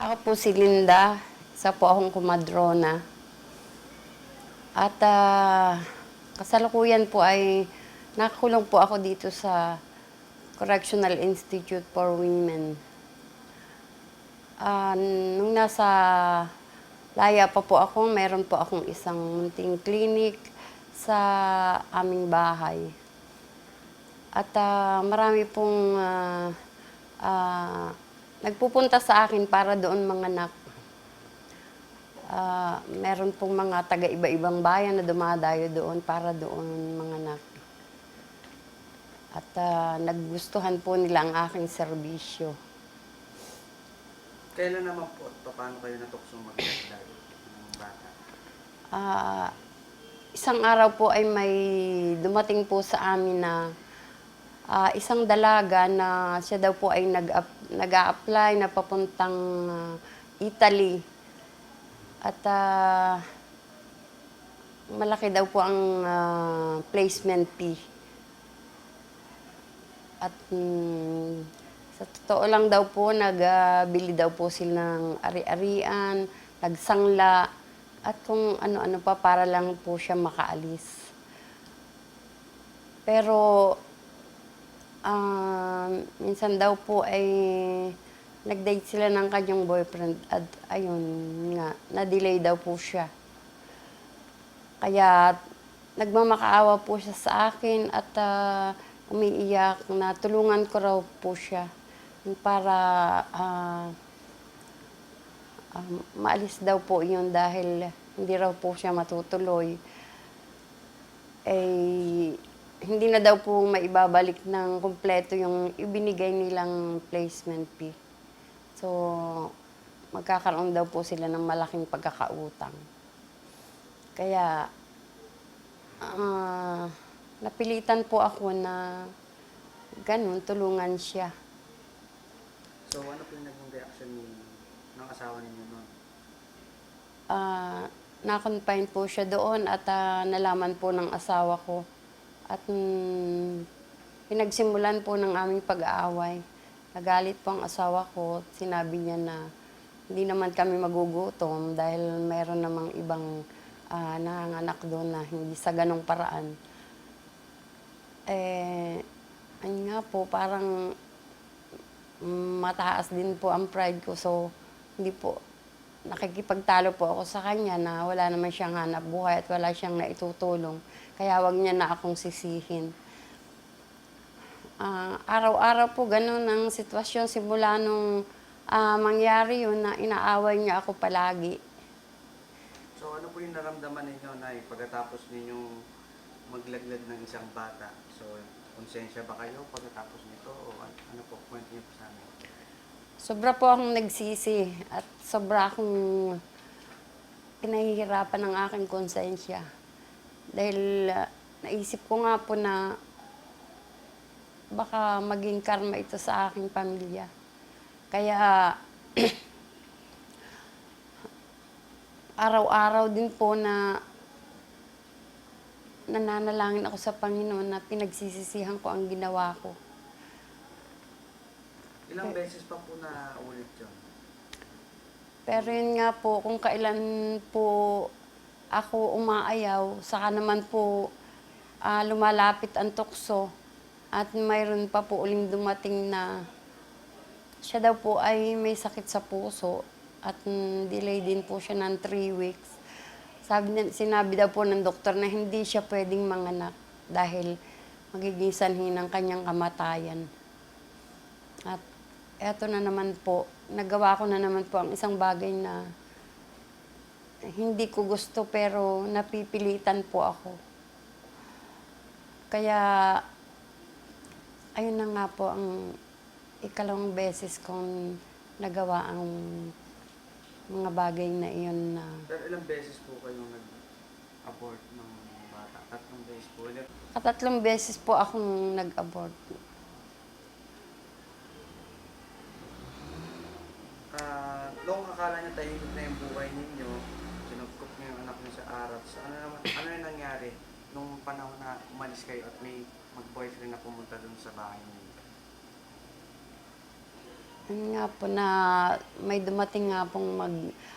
Ako po si Linda, isa po akong kumadrona. At ah, kasalukuyan po ay nakakulong po ako dito sa Correctional Institute for Women. Ah, nung nasa laya pa po ako, meron po akong isang munting clinic sa aming bahay. At ah, marami pong ah, ah, nagpupunta sa akin para doon manganak. Ah, meron pong mga taga iba-ibang bayan na dumadayo doon para doon manganak. At ah, naggustuhan po nila ang aking serbisyo. Kailan naman po at paano kayo natuksong magdagdag ng bata? Ah, isang araw po ay may dumating po sa amin na ah, isang dalaga na siya daw po ay nag nag-a-apply na papuntang ah, Italy. At ah, malaki daw po ang ah, placement fee. At mm, sa totoo lang daw po, nagbili daw po sila ng ari-arian, nagsangla, at kung ano-ano pa para lang po siya makaalis. Pero, ah, minsan daw po ay nag-date sila ng kanyang boyfriend at ayun nga, na-delay daw po siya. Kaya nagmamakaawa po siya sa akin at ah, umiiyak na tulungan ko raw po siya para ah, ah, maalis daw po yun dahil hindi raw po siya matutuloy. Eh, hindi na daw po maibabalik ng kumpleto yung ibinigay nilang placement fee. So, magkakaroon daw po sila ng malaking pagkakautang. Kaya, ah, napilitan po ako na ganun, tulungan siya. So ano po yung naging reaction ni, ng asawa ninyo noon? Ah, na-confine po siya doon at ah, nalaman po ng asawa ko. At mm, pinagsimulan po ng aming pag-aaway. Nagalit po ang asawa ko. Sinabi niya na hindi naman kami magugutom dahil mayroon namang ibang ah, nanganganak doon na hindi sa ganong paraan. Eh, ayun nga po, parang mm, mataas din po ang pride ko. So, hindi po, nakikipagtalo po ako sa kanya na wala naman siyang hanap buhay at wala siyang naitutulong. Kaya wag niya na akong sisihin. Ah, araw-araw po ganun ang sitwasyon simula nung ah, mangyari yun na inaaway niya ako palagi. So ano po yung naramdaman ninyo na pagkatapos ninyong maglaglag ng isang bata? So konsensya ba kayo pagkatapos nito o ano po? Kwento niyo po sa amin. Sobra po akong nagsisi at sobra akong pinahihirapan ng aking konsensya. Dahil ah, naisip ko nga po na baka maging karma ito sa aking pamilya. Kaya araw-araw din po na nananalangin ako sa Panginoon na pinagsisisihan ko ang ginawa ko. Ilang beses pa po na ulit yun? Pero yun nga po, kung kailan po ako umaayaw, saka naman po ah, lumalapit ang tukso at mayroon pa po uling dumating na siya daw po ay may sakit sa puso at mm, delay din po siya ng three weeks. Sabi niya, sinabi daw po ng doktor na hindi siya pwedeng manganak dahil magiging sanhi ng kanyang kamatayan. At eto na naman po, nagawa ko na naman po ang isang bagay na hindi ko gusto pero napipilitan po ako. Kaya, ayun na nga po ang ikalawang beses kong nagawa ang mga bagay na iyon na Pero ilang beses po kayong nag-abort ng bata? Tatlong beses po ulit. katatlong beses po akong nag-abort. Ah, noong akala niyo tahimik na yung buhay ninyo, sinugkop niyo yung anak niyo sa Arab. So, ano naman, ano yung nangyari nung panahon na umalis kayo at may mag-boyfriend na pumunta dun sa bahay niyo? Yun nga po na may dumating nga pong mag...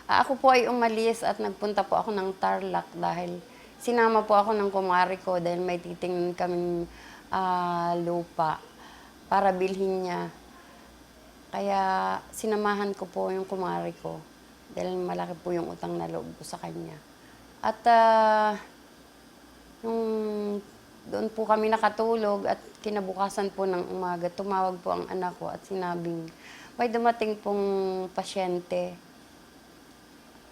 Ah, ako po ay umalis at nagpunta po ako ng Tarlac dahil sinama po ako ng kumari ko dahil may titingnan kaming ah, lupa para bilhin niya. Kaya sinamahan ko po yung kumari ko dahil malaki po yung utang na loob ko sa kanya. At ah, nung doon po kami nakatulog at kinabukasan po ng umaga, tumawag po ang anak ko at sinabing, may dumating pong pasyente.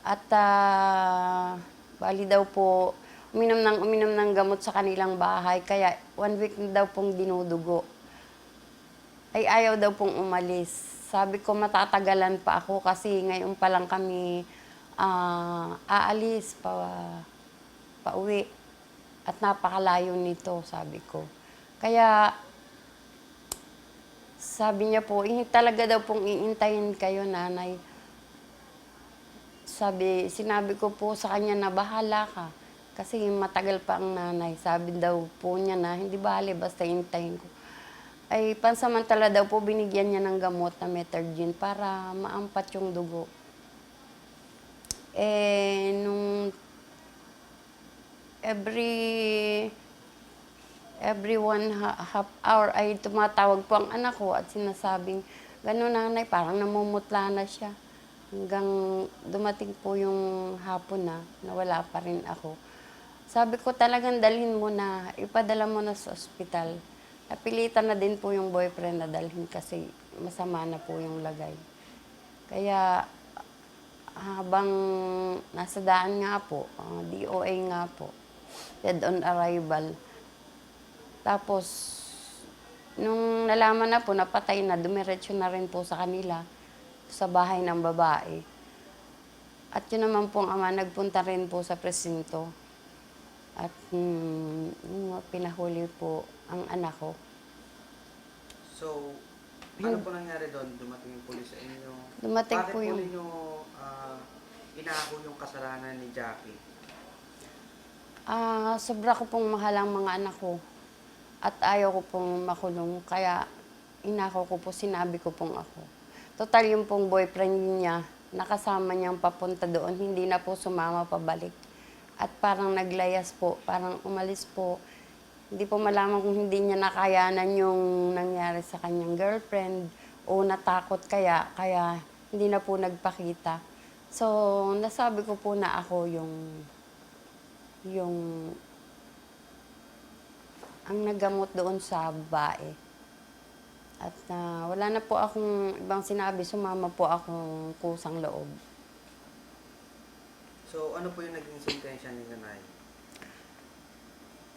At ah, bali daw po, uminom ng, uminom ng gamot sa kanilang bahay, kaya one week daw pong dinudugo. Ay ayaw daw pong umalis. Sabi ko, matatagalan pa ako kasi ngayon pa lang kami ah, aalis pa, pa uwi. At napakalayo nito, sabi ko. Kaya, sabi niya po, "Eh, talaga daw pong iintayin kayo, nanay. Sabi, sinabi ko po sa kanya na bahala ka. Kasi matagal pa ang nanay. Sabi daw po niya na, hindi bale, basta intayin ko. Ay, pansamantala daw po, binigyan niya ng gamot na metergin para maampat yung dugo. Eh, nung every every one ha- half hour ay tumatawag po ang anak ko at sinasabing, gano'n nanay, parang namumutla na siya. Hanggang dumating po yung hapon na, nawala pa rin ako. Sabi ko talagang dalhin mo na, ipadala mo na sa ospital. Napilitan na din po yung boyfriend na dalhin kasi masama na po yung lagay. Kaya habang nasa daan nga po, ah, DOA nga po, dead on arrival. Tapos, nung nalaman na po, napatay na, dumiretso na rin po sa kanila, sa bahay ng babae. At yun naman po ang ama, nagpunta rin po sa presinto. At mm, pinahuli po ang anak ko. So, ano po nangyari doon? Dumating yung pulis sa inyo? Dumating Bakit po po yung- ninyo ah, inako yung kasalanan ni Jackie? Ah, sobra ko pong mahal ang mga anak ko. At ayaw ko pong makulong. Kaya inako ko po, sinabi ko pong ako. Total yung pong boyfriend niya, nakasama niyang papunta doon, hindi na po sumama pabalik. At parang naglayas po, parang umalis po. Hindi po malaman kung hindi niya nakayanan yung nangyari sa kanyang girlfriend o natakot kaya, kaya hindi na po nagpakita. So, nasabi ko po na ako yung yung ang nagamot doon sa babae. At ah, wala na po akong ibang sinabi, sumama po akong kusang loob. So, ano po yung naging sentensya ninyo, Nay?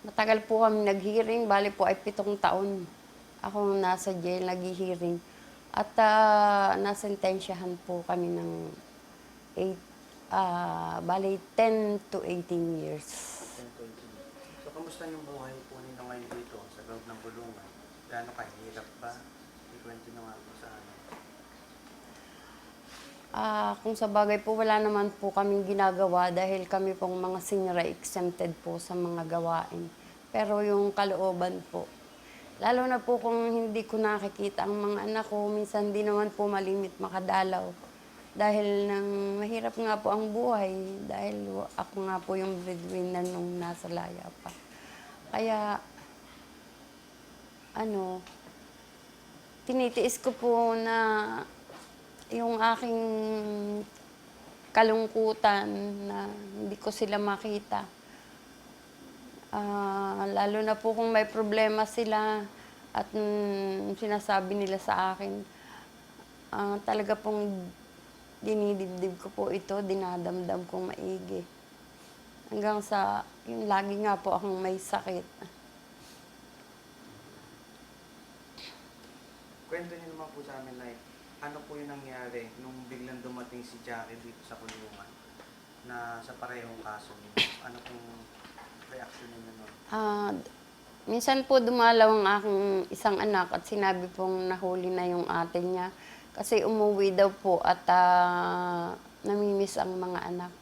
Matagal po kami nag-hearing, bali po ay pitong taon ako nasa jail nag-hearing. At uh, nasentensyahan po kami ng eight, ah, bali 10 to 18 years. 10 to 18. So, kamusta yung buhay po ninyo ngayon dito sa loob ng bulungan? Gaano kahirap ba? Ikwento nyo nga po. Ah, kung sa bagay po, wala naman po kaming ginagawa dahil kami pong mga senior ay exempted po sa mga gawain. Pero yung kalooban po, lalo na po kung hindi ko nakikita ang mga anak ko, minsan di naman po malimit makadalaw. Dahil nang mahirap nga po ang buhay, dahil ako nga po yung breadwinner nung nasa laya pa. Kaya, ano, tinitiis ko po na yung aking kalungkutan na hindi ko sila makita. Ah, lalo na po kung may problema sila at mm, sinasabi nila sa akin, ah, talaga pong dinidibdib ko po ito, dinadamdam kong maigi. Hanggang sa, yung lagi nga po akong may sakit. Kwento niyo naman po sa amin, Nay. Ano po yung nangyari nung biglang dumating si Jackie dito sa kulungan na sa parehong kaso niyo? Ano pong reaction niyo nun? Ah, minsan po dumalaw ang aking isang anak at sinabi pong nahuli na yung ate niya. Kasi umuwi daw po at ah, namimiss ang mga anak.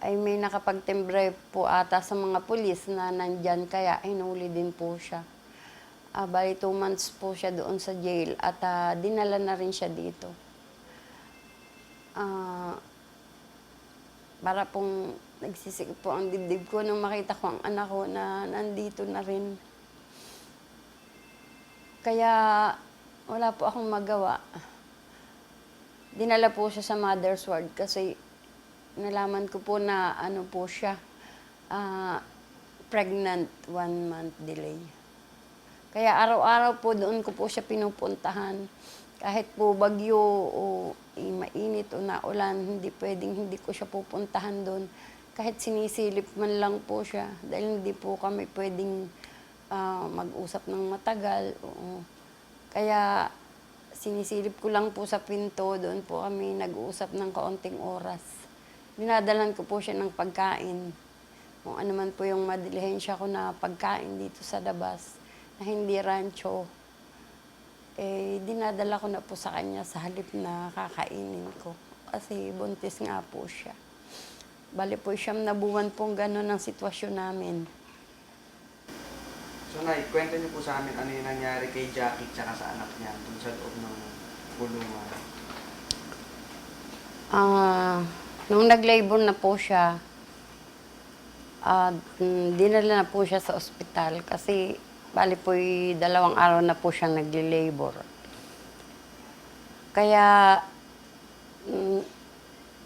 Ay may nakapagtimbre po ata sa mga pulis na nandyan kaya hinuli din po siya. Ah, bali, two months po siya doon sa jail at ah, dinala na rin siya dito. Ah, para pong nagsisikip po ang dibdib ko nung makita ko ang anak ko na nandito na rin. Kaya wala po akong magawa. Dinala po siya sa mother's ward kasi nalaman ko po na ano po siya, ah, pregnant, one month delay. Kaya araw-araw po doon ko po siya pinupuntahan. Kahit po bagyo o eh, mainit o naulan, hindi pwedeng hindi ko siya pupuntahan doon. Kahit sinisilip man lang po siya dahil hindi po kami pwedeng ah, mag-usap ng matagal. Oo. Kaya sinisilip ko lang po sa pinto, doon po kami nag-uusap ng kaunting oras. Dinadalan ko po siya ng pagkain. Kung ano man po yung madilihensya ko na pagkain dito sa labas, na hindi rancho, eh, dinadala ko na po sa kanya sa halip na kakainin ko. Kasi buntis nga po siya. Bali po siyam na buwan pong gano'n ang sitwasyon namin. So, Nay, kwento niyo po sa amin ano yung nangyari kay Jackie tsaka sa anak niya dun sa loob ng kulungan. Ah, nung nag-labor na po siya, ah, mm, dinala na po siya sa ospital kasi bali po dalawang araw na po siya nag-labor. Kaya mm,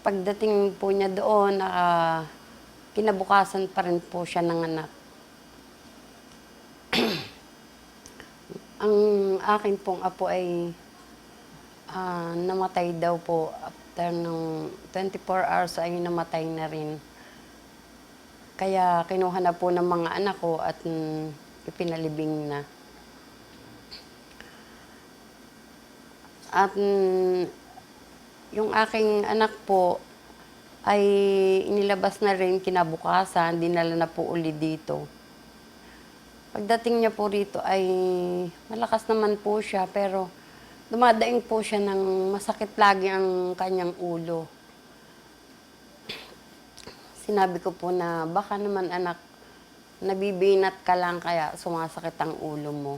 pagdating po niya doon, naka, kinabukasan pa rin po siya ng anak. Ang akin pong apo ay Ah, namatay daw po after ng 24 hours ay namatay na rin. Kaya kinuha na po ng mga anak ko at mm, ipinalibing na. At mm, yung aking anak po ay inilabas na rin kinabukasan, dinala na po uli dito. Pagdating niya po rito ay malakas naman po siya pero dumadaing po siya ng masakit lagi ang kanyang ulo. Sinabi ko po na baka naman anak, nabibinat ka lang kaya sumasakit ang ulo mo.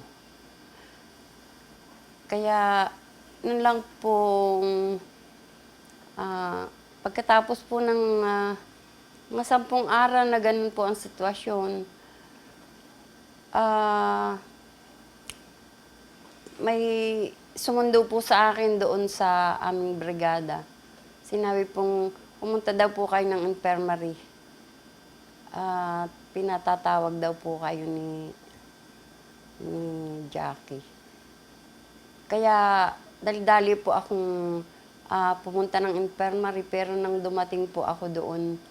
Kaya nun lang pong ah, pagkatapos po ng ah, mga sampung araw na ganun po ang sitwasyon, ah, may sumundo po sa akin doon sa aming brigada. Sinabi pong pumunta daw po kayo ng infirmary. At pinatatawag daw po kayo ni, ni Jackie. Kaya dali-dali po akong ah, pumunta ng infirmary pero nang dumating po ako doon,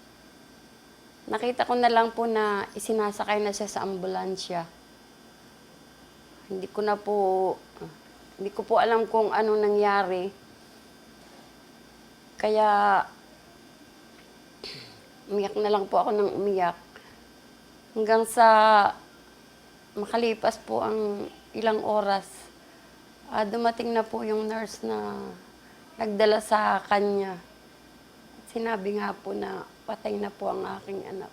nakita ko na lang po na isinasakay na siya sa ambulansya. Hindi ko na po, hindi ko po alam kung ano nangyari. Kaya, umiyak na lang po ako ng umiyak. Hanggang sa makalipas po ang ilang oras, ah, dumating na po yung nurse na nagdala sa kanya. Sinabi nga po na patay na po ang aking anak.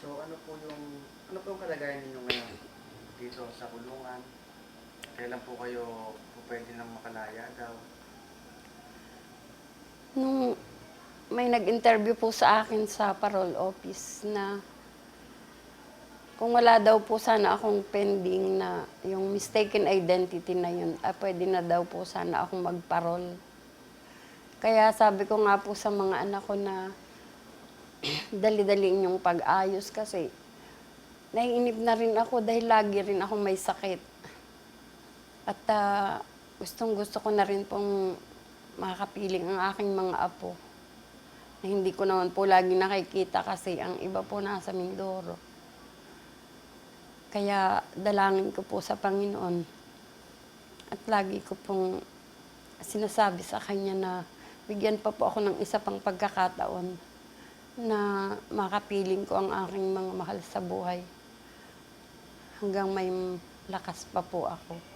So, ano po yung, ano po yung kalagayan ninyo ngayon dito sa kulungan? Kailan po kayo po pwede nang makalaya daw? Nung may nag-interview po sa akin sa parole office na kung wala daw po sana akong pending na yung mistaken identity na yun, ah, pwede na daw po sana akong magparol. Kaya sabi ko nga po sa mga anak ko na dali-dali yung pag-ayos kasi naiinip na rin ako dahil lagi rin ako may sakit. At ah, gustong gusto ko na rin pong makapiling ang aking mga apo. Na hindi ko naman po lagi nakikita kasi ang iba po nasa Mindoro. Kaya dalangin ko po sa Panginoon. At lagi ko pong sinasabi sa Kanya na bigyan pa po ako ng isa pang pagkakataon na makapiling ko ang aking mga mahal sa buhay. Hanggang may lakas pa po ako.